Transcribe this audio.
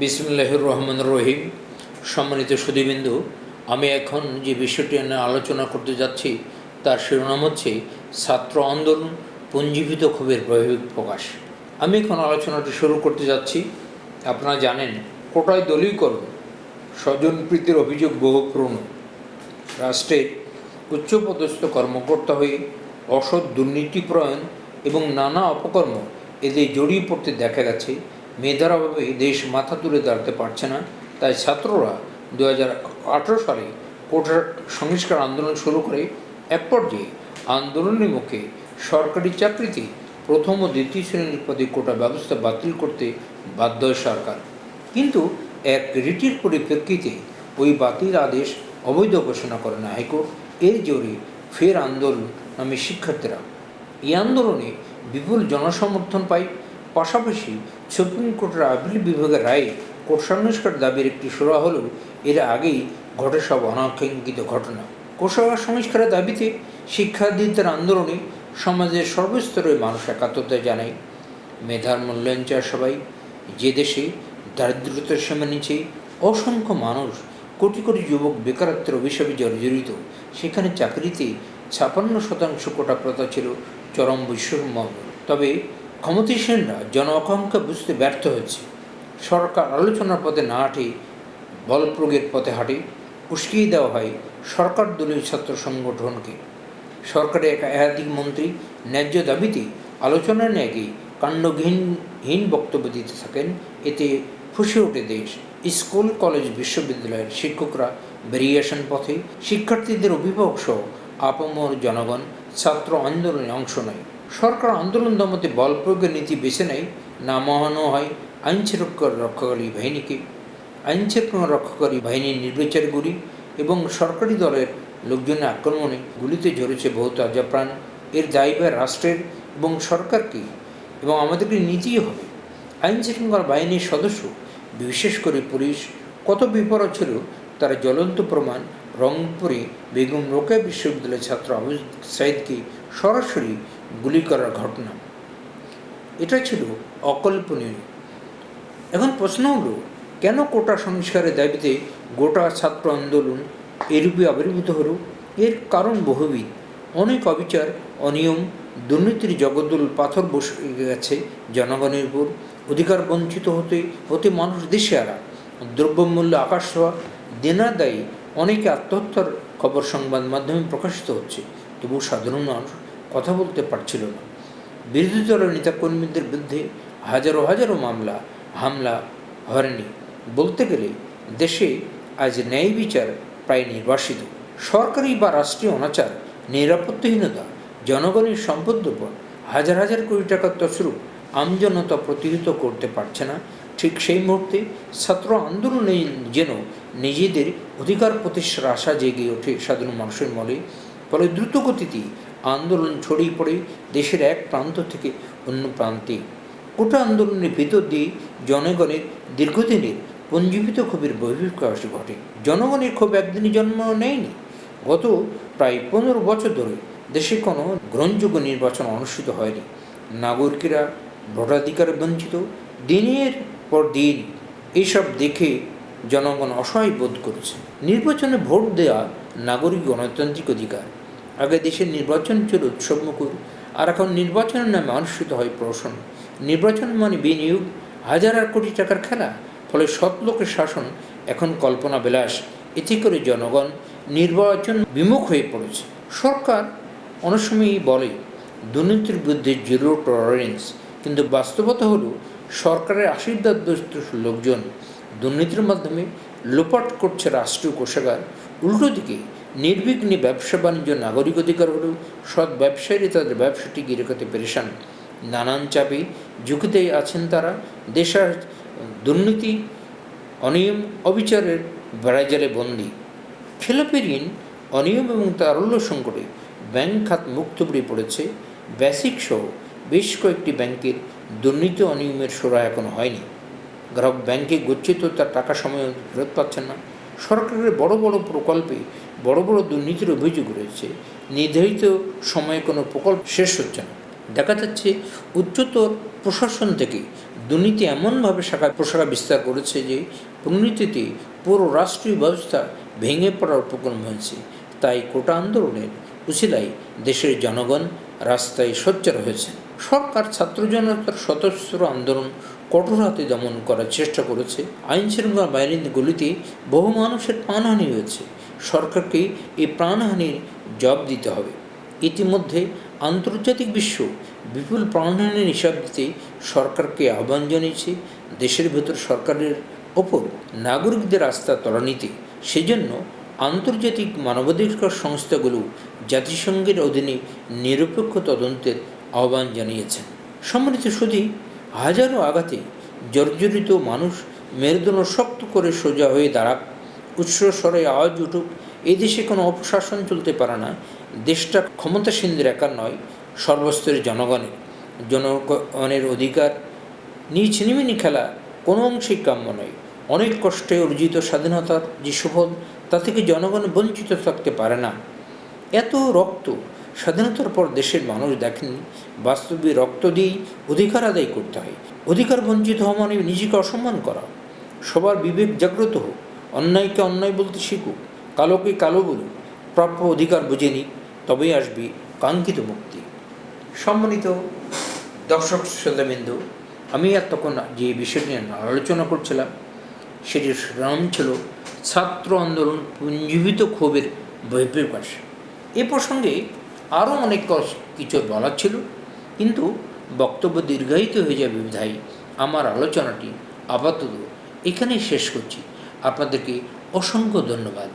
বিসমুল্লাহির রহমান রহিম। সম্মানিত সুদীবিন্দু আমি এখন যে বিষয়টি নিয়ে আলোচনা করতে যাচ্ছি, তার শিরোনাম হচ্ছে ছাত্র আন্দোলন পুঞ্জীভূত ক্ষোভের বহির্ভূত প্রকাশ। আমি এখন আলোচনাটি শুরু করতে যাচ্ছি। আপনারা জানেন, কোটায় দলীয়করণ, স্বজনপ্রীতির অভিযোগ বহু পুরনো। রাষ্ট্রের উচ্চপদস্থ কর্মকর্তা হয়ে অসৎ দুর্নীতিপ্রয়ণ এবং নানা অপকর্ম এদের জড়িয়ে পড়তে দেখা গেছে। মেধার অভাবে দেশ মাথা তুলে দাঁড়াতে পারছে না। তাই ছাত্ররা দু হাজার আঠেরো সালে কোটার সংস্কার আন্দোলন শুরু করে, এক পর্যায়ে আন্দোলনের মুখে সরকারি চাকরিতে প্রথম ও দ্বিতীয় শ্রেণির পদে কোটা ব্যবস্থা বাতিল করতে বাধ্য হয় সরকার। কিন্তু এক রিটির পরিপ্রেক্ষিতে ওই বাতিল আদেশ অবৈধ ঘোষণা করে না হাইকোর্ট। এর জোরে ফের আন্দোলন নামে শিক্ষার্থীরা এই আন্দোলনে বিপুল জনসমর্থন পায় পাশাপাশি সুপ্রিম কোর্টের আপিল বিভাগের রায়ে কোর্ট সংস্কার দাবির একটি সুরা হলেও এর আগেই ঘটে সব অনাকাঙ্ক্ষিত ঘটনা। কোষাগার সংস্কারের দাবিতে শিক্ষার্থীদের আন্দোলনে সমাজের সর্বস্তরের মানুষ একাত্মতা জানায়। মেধার মূল্যায়ন চায় সবাই। যে দেশে দারিদ্রতার সীমা নিচে অসংখ্য মানুষ কোটি কোটি যুবক বেকারত্বের অভিশাপে জর্জরিত, সেখানে চাকরিতে ছাপান্ন শতাংশ কোটা প্রথা ছিল চরম বৈষম্য তবে ক্ষমতাসীনরা জন আকাঙ্ক্ষা বুঝতে ব্যর্থ হয়েছে সরকার আলোচনার পথে না হাঁটে বল প্রয়োগের পথে হাঁটে, উস্কিয়ে দেওয়া হয় সরকার দলীয় ছাত্র সংগঠনকে। সরকারের এক একাধিক মন্ত্রী ন্যায্য দাবিতে আলোচনার ন্যায়কে কাণ্ডহীনহীন বক্তব্য দিতে থাকেন। এতে ফুসে ওঠে দেশ। স্কুল, কলেজ, বিশ্ববিদ্যালয়ের শিক্ষকরা বেরিয়ে আসেন পথে। শিক্ষার্থীদের অভিভাবক সহ আপামর জনগণ ছাত্র আন্দোলনে অংশ নেয়। সরকার আন্দোলন দমতে বল প্রয়োগের নীতি বেছে নেয় নামানো হয়, আইন শৃঙ্খলা রক্ষাকারী বাহিনীকে। আইন শৃঙ্খলা রক্ষাকারী বাহিনীর নির্বিচার গুলি এবং সরকারি দলের লোকজনের আক্রমণে গুলিতে ঝরেছে বহু তাজা প্রাণ এর দায়ীভার রাষ্ট্রের এবং সরকারকে এবং আমাদেরকে নিতেই হবে। আইন শৃঙ্খলা বাহিনীর সদস্য, বিশেষ করে পুলিশ, কত বিপরীত ছিল তার জ্বলন্ত প্রমাণ রংপুরে বেগম রোকেয়া বিশ্ববিদ্যালয়ের ছাত্র আবু সাইদকে সরাসরি গুলি করার ঘটনা। এটা ছিল অকল্পনীয়। এখন প্রশ্ন হলো, কেন কোটা সংস্কারের দাবিতে গোটা ছাত্র আন্দোলন এরূপে আবির্ভূত হলো? এর কারণ বহুবিধ। অনেক অবিচার, অনিয়ম, দুর্নীতির জগদ্দল পাথর বসে গেছে জনগণের উপর। অধিকার বঞ্চিত হতে হতে মানুষ দেশে আরা দ্রব্যমূল্য আকাশ হওয়া দেনা দায়ী, অনেকে আত্মহত্যার খবর সংবাদ মাধ্যমে প্রকাশিত হচ্ছে। তবু সাধারণ মানুষ কথা বলতে পারছিল না। বিরোধী দলের নেতাকর্মীদের বিরুদ্ধে হাজারো হাজারো মামলা, হামলা, হয়রানি। বলতে গেলে দেশে আজ ন্যায় বিচার প্রায় নির্বাসিত। সরকারি বা রাষ্ট্রীয় অনাচার, নিরাপত্তাহীনতা, জনগণের সম্পদ উপর হাজার হাজার কোটি টাকার তসরূপ আমজনতা প্রতিহত করতে পারছে না। ঠিক সেই মুহূর্তে ছাত্র আন্দোলনে যেন নিজেদের অধিকার প্রতিষ্ঠার আশা জেগে ওঠে সাধারণ মানুষের মনে, ফলে দ্রুতগতিতে আন্দোলন ছড়িয়ে পড়ে দেশের এক প্রান্ত থেকে অন্য প্রান্তে। কোটা আন্দোলনের ভিতর দিয়ে জনগণের দীর্ঘদিনের পঞ্জীবিত ক্ষোভের বহিষ্কাশ ঘটে। জনগণের ক্ষোভ একদিনই জন্ম নেয়নি। গত প্রায় পনেরো বছর ধরে দেশে কোনো গ্রহণযোগ্য নির্বাচন অনুষ্ঠিত হয়নি। নাগরিকেরা ভোটাধিকার বঞ্চিত। দিনের পর দিন এইসব দেখে জনগণ অসহায় বোধ করেছে। নির্বাচনে ভোট দেওয়া নাগরিক গণতান্ত্রিক অধিকার। আগে দেশের নির্বাচন ছিল উৎসবমুখর, আর এখন নির্বাচনের নামে অনুষ্ঠিত হয় প্রশাসন নির্বাচন মানে বিনিয়োগ, হাজার আর কোটি টাকার খেলা, ফলে সৎ লোকের শাসন এখন কল্পনা বিলাস এতে করে জনগণ নির্বাচন বিমুখ হয়ে পড়েছে। সরকার অনেক সময়ই বলে, দুর্নীতির বিরুদ্ধে জিরো টলারেন্স কিন্তু বাস্তবতা হলো সরকারের আশীর্বাদ লোকজন। দুর্নীতির মাধ্যমে লোপাট করছে রাষ্ট্রীয় কোষাগার। উল্টো দিকে নির্বিঘ্নে ব্যবসা বাণিজ্য নাগরিক অধিকার হলেও সৎ ব্যবসায়ীরা তাদের ব্যবসাটি টিকিয়ে রেখাতে পেরেছেন নানান চাপে ঝুঁকিতে আছেন তারা। দেশের দুর্নীতি, অনিয়ম, অবিচারের বেড়াজালে বন্দী। খেলাপি ঋণ, অনিয়ম এবং তারল্য সংকটে ব্যাংক খাত মুক্ত পড়ে পড়েছে। বেসিক সহ বেশ কয়েকটি ব্যাংকের দুর্নীতি, অনিয়মের সোরা এখনও হয়নি। গ্রাহক ব্যাংকে গচ্ছিত তার টাকা সময় ফেরত পাচ্ছেন না। সরকারের বড় বড় প্রকল্পে বড় বড় দুর্নীতির অভিযোগ রয়েছে। নির্ধারিত সময়ে কোনো প্রকল্প শেষ হচ্ছে না। দেখা যাচ্ছে উচ্চতর প্রশাসন থেকে দুর্নীতি এমনভাবে শাখা প্রশাখা বিস্তার করেছে যে দুর্নীতিতে পুরো রাষ্ট্রীয় ব্যবস্থা ভেঙে পড়ার উপক্রম হয়েছে। তাই কোটা আন্দোলনের উচিলায় দেশের জনগণ রাস্তায় সোচ্চার হয়েছে সরকার ছাত্র জনতার আন্দোলন কঠোর হাতে দমন করার চেষ্টা করেছে। আইন শৃঙ্খলা বাহিনীর গুলিতে বহু মানুষের প্রাণহানি হয়েছে। সরকারকে এই প্রাণহানির জবাব দিতে হবে। ইতিমধ্যে আন্তর্জাতিক বিশ্ব বিপুল প্রাণহানির হিসাব দিতে সরকারকে আহ্বান জানিয়েছে। দেশের ভেতর সরকারের ওপর নাগরিকদের আস্থা তলানিতে সেজন্য আন্তর্জাতিক মানবাধিকার সংস্থাগুলো জাতিসংঘের অধীনে নিরপেক্ষ তদন্তের আহ্বান জানিয়েছেন। সম্মানিত শুধু হাজারো আঘাতে জর্জরিত মানুষ মেরুদণ্ড শক্ত করে সোজা হয়ে দাঁড়াক। উচ্চস্বরে আওয়াজ উঠুক, এদেশে কোনো অপশাসন চলতে পারে না। দেশটা ক্ষমতাসীনদের একার নয়, সর্বস্তরের জনগণের। জনগণের অধিকার, নিজ নিমিনি খেলা কোনো অংশেই কাম্য নয়। অনেক কষ্টে অর্জিত স্বাধীনতার যে সুফল, তা থেকে জনগণ বঞ্চিত থাকতে পারে না। এত রক্ত স্বাধীনতার পর দেশের মানুষ দেখেনি, বাস্তবে রক্ত দিয়েই অধিকার আদায় করতে হয়। অধিকার বঞ্চিত হওয়া মানে নিজেকে অসম্মান করা। সবার বিবেক জাগ্রত হোক, অন্যায়কে অন্যায় বলতে শিখুক, কালোকে কালো বলুক, প্রাপ্য অধিকার বুঝে নিক, তবেই আসবে কাঙ্ক্ষিত মুক্তি। সম্মানিত দর্শক শ্রোতাবিন্দু, আমি এতক্ষণ যে বিষয় নিয়ে আলোচনা করছিলাম সেটির নাম ছিল ছাত্র আন্দোলন পুঞ্জীবিত ক্ষোভের বহিঃপ্রকাশ। এ প্রসঙ্গে আরও অনেক কিছু বলার ছিল। কিন্তু বক্তব্য দীর্ঘায়িত হয়ে যাবে বিধায় আমার আলোচনাটি আপাতত এখানেই শেষ করছি। আপনাদেরকে অসংখ্য ধন্যবাদ।